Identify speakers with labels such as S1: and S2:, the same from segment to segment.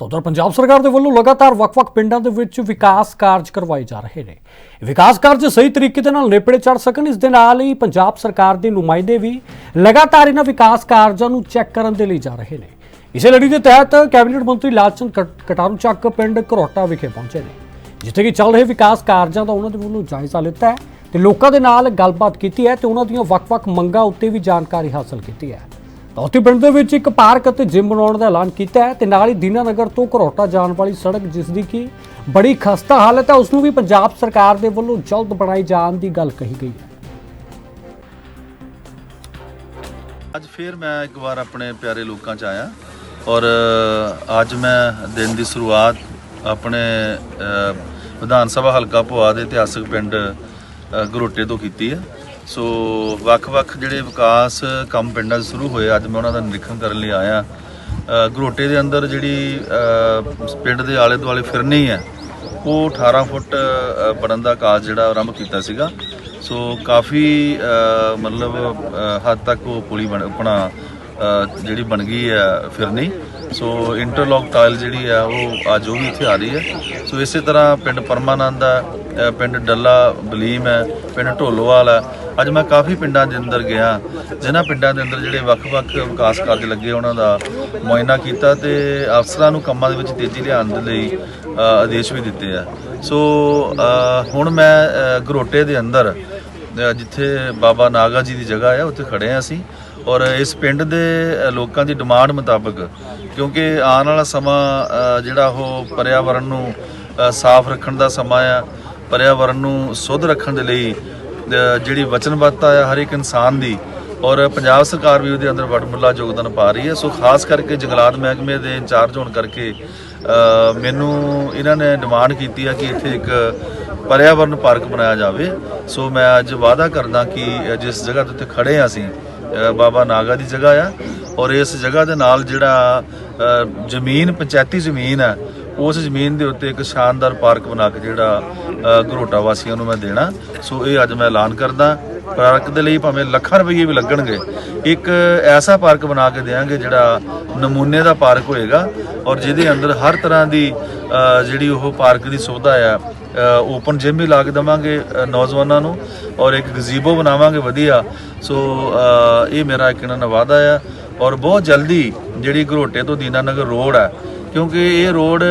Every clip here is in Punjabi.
S1: ਤਾਂ ਉਧਰ ਪੰਜਾਬ ਸਰਕਾਰ ਦੇ ਵੱਲੋਂ ਲਗਾਤਾਰ ਵੱਖ-ਵੱਖ ਪਿੰਡਾਂ ਦੇ ਵਿੱਚ ਵਿਕਾਸ ਕਾਰਜ ਕਰਵਾਏ ਜਾ ਰਹੇ ਨੇ। ਵਿਕਾਸ ਕਾਰਜ ਸਹੀ ਤਰੀਕੇ ਦੇ ਨਾਲ ਨੇਪੜੇ ਚੜ ਸਕਣ, ਇਸ ਦੇ ਨਾਲ ਹੀ ਪੰਜਾਬ ਸਰਕਾਰ ਦੇ ਨੁਮਾਇੰਦੇ ਵੀ ਲਗਾਤਾਰ ਇਹਨਾਂ ਵਿਕਾਸ ਕਾਰਜਾਂ ਨੂੰ ਚੈੱਕ ਕਰਨ ਦੇ ਲਈ ਜਾ ਰਹੇ ਨੇ। ਇਸੇ ਲੜੀ ਦੇ ਤਹਿਤ ਕੈਬਨਿਟ ਮੰਤਰੀ ਲਾਲਚੰਦ ਕਟ- ਕਟਾਰੂ ਚੱਕ ਪਿੰਡ ਘਰੋਟਾ ਵਿਖੇ ਪਹੁੰਚੇ ਨੇ, ਜਿੱਥੇ ਕਿ ਚੱਲ ਰਹੇ ਵਿਕਾਸ ਕਾਰਜਾਂ ਦਾ ਉਹਨਾਂ ਦੇ ਵੱਲੋਂ ਜਾਇਜ਼ਾ ਲਿੱਤਾ ਹੈ ਤੇ ਲੋਕਾਂ ਦੇ ਨਾਲ ਗੱਲਬਾਤ ਕੀਤੀ ਹੈ ਤੇ ਉਹਨਾਂ ਦੀਆਂ ਵੱਖ-ਵੱਖ ਮੰਗਾਂ ਉੱਤੇ ਵੀ ਜਾਣਕਾਰੀ ਹਾਸਲ ਕੀਤੀ ਹੈ। ਤਾਂ ਪਿੰਡ ਦੇ ਵਿੱਚ ਇੱਕ ਪਾਰਕ ਅਤੇ ਜਿਮ ਬਣਾਉਣ ਦਾ ਐਲਾਨ ਕੀਤਾ ਹੈ ਤੇ ਨਾਲ ਹੀ ਦੀਨਾਨਗਰ ਤੋਂ ਘਰੋਟਾ ਜਾਣ ਵਾਲੀ ਸੜਕ ਜਿਸ ਦੀ ਕਿ ਬੜੀ ਖਸਤਾ ਹਾਲਤ ਹੈ ਉਸ ਨੂੰ ਵੀ ਪੰਜਾਬ ਸਰਕਾਰ ਦੇ ਵੱਲੋਂ ਜਲਦ ਬਣਾਈ ਜਾਣ ਦੀ ਗੱਲ ਕਹੀ ਗਈ ਹੈ।
S2: ਅੱਜ ਫੇਰ ਮੈਂ ਇੱਕ ਵਾਰ ਆਪਣੇ ਪਿਆਰੇ ਲੋਕਾਂ 'ਚ ਆਇਆ ਔਰ ਅੱਜ ਮੈਂ ਦਿਨ ਦੀ ਸ਼ੁਰੂਆਤ ਆਪਣੇ ਵਿਧਾਨ ਸਭਾ ਹਲਕਾ ਭੋਆ ਦੇ ਇਤਿਹਾਸਕ ਪਿੰਡ ਅ, ਗਰੋਟੇ ਤੋਂ ਕੀਤੀ ਹੈ। ਸੋ ਵੱਖ-ਵੱਖ ਜਿਹੜੇ ਵਿਕਾਸ ਕੰਮ ਪਿੰਡਾਂ 'ਚ ਸ਼ੁਰੂ ਹੋਏ ਅੱਜ ਮੈਂ ਉਹਨਾਂ ਦਾ ਨਿਰੀਖਣ ਕਰਨ ਲਈ ਆਇਆ। ਅ, ਗਰੋਟੇ ਦੇ ਅੰਦਰ ਜਿਹੜੀ ਪਿੰਡ ਦੇ ਆਲੇ ਦੁਆਲੇ ਫਿਰਨੀ ਹੈ ਉਹ 18 ਫੁੱਟ ਬਣਨ ਦਾ ਕਾਜ ਜਿਹੜਾ ਆਰੰਭ ਕੀਤਾ ਸੀਗਾ। ਸੋ ਕਾਫੀ ਮਤਲਬ ਹੱਦ ਤੱਕ ਉਹ ਪੁਲੀ ਬਣ ਆਪਣਾ ਜਿਹੜੀ ਬਣ ਗਈ ਹੈ ਫਿਰਨੀ। ਸੋ ਇੰਟਰਲੌਕ ਟਾਇਲ ਜਿਹੜੀ ਆ ਉਹ ਅੱਜ ਉਹ ਵੀ ਇੱਥੇ ਆ ਰਹੀ ਹੈ। ਸੋ ਇਸੇ ਤਰ੍ਹਾਂ ਪਿੰਡ ਪਰਮਾਨੰਦ ਦਾ ਪਿੰਡ ਡੱਲਾ ਬਲੀਮ ਹੈ, ਪਿੰਡ ਢੋਲੋਵਾਲ ਹੈ। ਅੱਜ ਮੈਂ ਕਾਫੀ ਪਿੰਡਾਂ ਦੇ ਅੰਦਰ ਗਿਆ। ਜਿਨ੍ਹਾਂ ਪਿੰਡਾਂ ਦੇ ਅੰਦਰ ਜਿਹੜੇ ਵੱਖ-ਵੱਖ ਵਿਕਾਸ ਕਾਰਜ ਲੱਗੇ ਉਹਨਾਂ ਦਾ ਮੁਆਇਨਾ ਕੀਤਾ ਤੇ ਅਫਸਰਾਂ ਨੂੰ ਕੰਮਾਂ ਦੇ ਵਿੱਚ ਤੇਜ਼ੀ ਲਿਆਉਣ ਦੇ ਲਈ ਆਦੇਸ਼ ਵੀ ਦਿੱਤੇ ਆ। ਸੋ ਹੁਣ ਮੈਂ ਗਰੋਟੇ ਦੇ ਅੰਦਰ ਜਿੱਥੇ ਬਾਬਾ ਨਾਗਾ ਜੀ ਦੀ ਜਗ੍ਹਾ ਹੈ ਉੱਥੇ ਖੜੇ ਆ ਅਸੀਂ। ਔਰ ਇਸ ਪਿੰਡ ਦੇ ਲੋਕਾਂ ਦੀ ਡਿਮਾਂਡ ਮੁਤਾਬਕ, ਕਿਉਂਕਿ ਆਉਣ ਵਾਲਾ ਸਮਾਂ ਜਿਹੜਾ ਉਹ ਪਰਿਆਵਰਣ ਨੂੰ ਸਾਫ਼ ਰੱਖਣ ਦਾ ਸਮਾਂ ਆ ਪਰਿਆਵਰਣ ਨੂੰ ਸੁੱਧ ਰੱਖਣ ਦੇ ਲਈ ਜਿਹੜੀ ਵਚਨਬੱਧਤਾ ਹੈ ਹਰ ਇੱਕ ਇਨਸਾਨ ਦੀ, ਔਰ ਪੰਜਾਬ ਸਰਕਾਰ ਵੀ ਉਹਦੇ ਅੰਦਰ ਵਡਮੁੱਲਾ ਯੋਗਦਾਨ ਪਾ ਰਹੀ ਹੈ। ਸੋ ਖਾਸ ਕਰਕੇ ਜੰਗਲਾਤ ਮਹਿਕਮੇ ਦੇ ਇੰਚਾਰਜ ਹੋਣ ਕਰਕੇ ਮੈਨੂੰ ਇਹਨਾਂ ਨੇ ਡਿਮਾਂਡ ਕੀਤੀ ਹੈ ਕਿ ਇੱਥੇ ਇੱਕ ਪਰਿਆਵਰਨ ਪਾਰਕ ਬਣਾਇਆ ਜਾਵੇ। ਸੋ ਮੈਂ ਅੱਜ ਵਾਅਦਾ ਕਰਦਾ ਕਿ ਜਿਸ ਜਗ੍ਹਾ ਤੇ ਉੱਤੇ ਖੜੇ ਹਾਂ ਅਸੀਂ ਬਾਬਾ ਨਾਗਾ ਦੀ ਜਗ੍ਹਾ ਆ, ਔਰ ਇਸ ਜਗ੍ਹਾ ਦੇ ਨਾਲ ਜਿਹੜਾ ਜ਼ਮੀਨ, ਪੰਚਾਇਤੀ ਜ਼ਮੀਨ ਹੈ ਉਸ ਜ਼ਮੀਨ ਦੇ ਉੱਤੇ ਇੱਕ ਸ਼ਾਨਦਾਰ ਪਾਰਕ ਬਣਾ ਕੇ ਜਿਹੜਾ ਘਰੋਟਾ ਵਾਸੀਆਂ ਨੂੰ ਮੈਂ ਦੇਣਾ। ਸੋ ਇਹ ਅੱਜ ਮੈਂ ਐਲਾਨ ਕਰਦਾ। ਪਾਰਕ ਦੇ ਲਈ ਭਾਵੇਂ ਲੱਖਾਂ ਰੁਪਏ ਵੀ ਲੱਗਣਗੇ। ਇੱਕ ਐਸਾ ਪਾਰਕ ਬਣਾ ਕੇ ਦੇਵਾਂਗੇ ਜਿਹੜਾ ਨਮੂਨੇ ਦਾ ਪਾਰਕ ਹੋਏਗਾ ਔਰ ਜਿਹਦੇ ਅੰਦਰ ਹਰ ਤਰ੍ਹਾਂ ਦੀ ਜਿਹੜੀ ਉਹ ਪਾਰਕ ਦੀ ਸੁਵਿਧਾ ਆ ਓਪਨ ਜਿਮ ਵੀ ਲਾ ਕੇ ਦੇਵਾਂਗੇ ਨੌਜਵਾਨਾਂ ਨੂੰ ਔਰ ਇੱਕ ਗਜ਼ੀਬੋ ਬਣਾਵਾਂਗੇ ਵਧੀਆ। ਸੋ ਇਹ ਮੇਰਾ ਇੱਕ ਇਹਨਾਂ ਨਾਲ ਵਾਅਦਾ ਆ। ਔਰ ਬਹੁਤ ਜਲਦੀ ਜਿਹੜੀ ਘਰੋਟੇ ਤੋਂ ਦੀਨਾਨਗਰ ਰੋਡ ਹੈ ਕਿਉਂਕਿ ਇਹ ਰੋਡ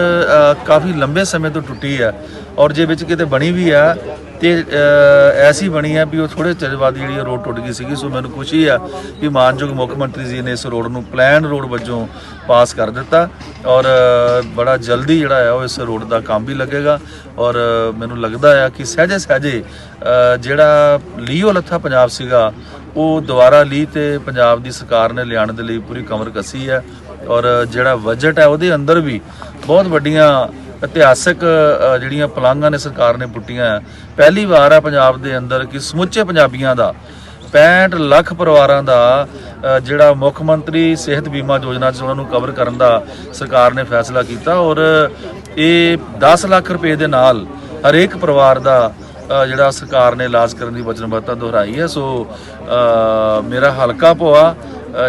S2: ਕਾਫੀ ਲੰਬੇ ਸਮੇਂ ਤੋਂ ਟੁੱਟੀ ਹੈ ਔਰ ਜੇ ਵਿੱਚ ਕਿਤੇ ਬਣੀ ਵੀ ਆ ਤੇ ਐਸੀ ਬਣੀ ਹੈ ਵੀ ਉਹ ਥੋੜੇ ਚਿਰ ਬਾਅਦ ਜਿਹੜੀ ਇਹ ਰੋਡ ਟੁੱਟ ਗਈ ਸੀਗੀ। ਸੋ ਮੈਨੂੰ ਖੁਸ਼ੀ ਆ ਕਿ ਮਾਨਯੋਗ ਮੁੱਖ ਮੰਤਰੀ ਜੀ ਨੇ ਇਸ ਰੋਡ ਨੂੰ ਪਲਾਨ ਰੋਡ ਵਜੋਂ ਪਾਸ ਕਰ ਦਿੱਤਾ ਔਰ ਬੜਾ ਜਲਦੀ ਜਿਹੜਾ ਆ ਉਹ ਇਸ ਰੋਡ ਦਾ ਕੰਮ ਵੀ ਲੱਗੇਗਾ ਔਰ ਮੈਨੂੰ ਲੱਗਦਾ ਆ ਕਿ ਸਹਜੇ ਸਹਜੇ ਜਿਹੜਾ ਲੀਓ ਲੱਥਾ ਪੰਜਾਬ ਸੀਗਾ ਉਹ ਦੁਬਾਰਾ ਲੀ ਤੇ ਪੰਜਾਬ ਦੀ ਸਰਕਾਰ ਨੇ ਲਿਆਉਣ ਦੇ ਲਈ ਪੂਰੀ ਕਮਰ ਕੱਸੀ ਹੈ ਔਰ ਜਿਹੜਾ ਬਜਟ ਹੈ ਉਹਦੇ ਅੰਦਰ ਵੀ ਬਹੁਤ ਵੱਡੀਆਂ ਇਤਿਹਾਸਕ ਜਿਹੜੀਆਂ ਪਲਾਂਘਾਂ ਨੇ ਸਰਕਾਰ ਨੇ ਪੁੱਟੀਆਂ ਪਹਿਲੀ ਵਾਰ ਹੈ ਪੰਜਾਬ ਦੇ ਅੰਦਰ ਕਿ ਸਮੁੱਚੇ ਪੰਜਾਬੀਆਂ ਦਾ 65 ਲੱਖ ਪਰਿਵਾਰਾਂ ਦਾ ਜਿਹੜਾ ਮੁੱਖ ਮੰਤਰੀ ਸਿਹਤ ਬੀਮਾ ਯੋਜਨਾ 'ਚ ਉਹਨਾਂ ਨੂੰ ਕਵਰ ਕਰਨ ਦਾ ਸਰਕਾਰ ਨੇ ਫੈਸਲਾ ਕੀਤਾ ਔਰ ਇਹ 10 ਲੱਖ ਰੁਪਏ ਦੇ ਨਾਲ ਹਰੇਕ ਪਰਿਵਾਰ ਦਾ ਜਿਹੜਾ ਸਰਕਾਰ ਨੇ ਇਲਾਜ ਕਰਨ ਦੀ ਵਚਨਬੱਧਤਾ ਦੁਹਰਾਈ ਹੈ ਸੋ ਮੇਰਾ ਹਲਕਾ ਭੋਆ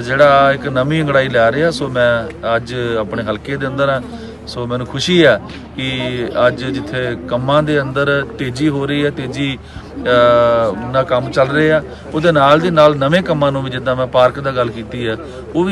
S2: ਜਿਹੜਾ ਇੱਕ ਨਵੀਂ ਅੰਗੜਾਈ ਲੈ ਰਿਹਾ ਸੋ ਮੈਂ ਅੱਜ ਆਪਣੇ ਹਲਕੇ ਦੇ ਅੰਦਰ ਹਾਂ ਸੋ ਮੈਨੂੰ ਖੁਸ਼ੀ ਆ ਕਿ ਅੱਜ ਜਿੱਥੇ ਕੰਮਾਂ ਦੇ ਅੰਦਰ ਤੇਜ਼ੀ ਹੋ ਰਹੀ ਹੈ ਤੇਜ਼ੀ ਅ, ਨਾਲ ਕੰਮ ਚੱਲ ਰਹੇ ਆ ਉਹਦੇ ਨਾਲ ਦੀ ਨਾਲ ਨਵੇਂ ਕੰਮਾਂ ਨੂੰ ਵੀ ਜਿੱਦਾਂ ਮੈਂ ਪਾਰਕ ਦਾ ਗੱਲ ਕੀਤੀ ਹੈ ਉਹ ਵੀ